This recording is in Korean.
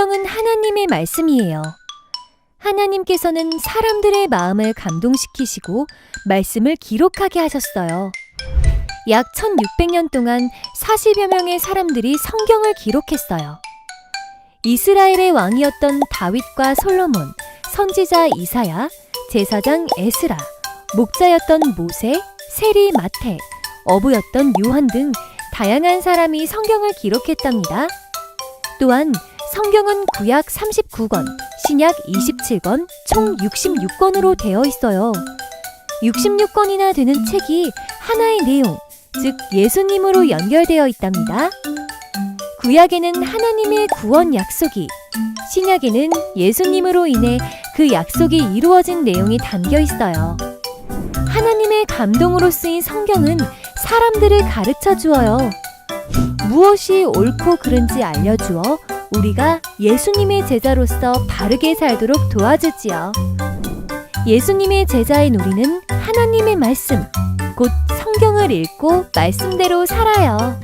성경은 하나님의 말씀이에요. 하나님께서는 사람들의 마음을 감동시키시고 말씀을 기록하게 하셨어요. 약 1600년 동안 40여 명의 사람들이 성경을 기록했어요. 이스라엘의 왕이었던 다윗과 솔로몬, 선지자 이사야, 제사장 에스라, 목자였던 모세, 세리 마테, 어부였던 요한 등 다양한 사람이 성경을 기록했답니다. 또한 성경은 구약 39권, 신약 27권, 총 66권으로 되어 있어요. 66권이나 되는 책이 하나의 내용, 즉 예수님으로 연결되어 있답니다. 구약에는 하나님의 구원 약속이, 신약에는 예수님으로 인해 그 약속이 이루어진 내용이 담겨 있어요. 하나님의 감동으로 쓰인 성경은 사람들을 가르쳐 주어요. 무엇이 옳고 그른지 알려주어 우리가 예수님의 제자로서 바르게 살도록 도와주지요. 예수님의 제자인 우리는 하나님의 말씀, 곧 성경을 읽고 말씀대로 살아요.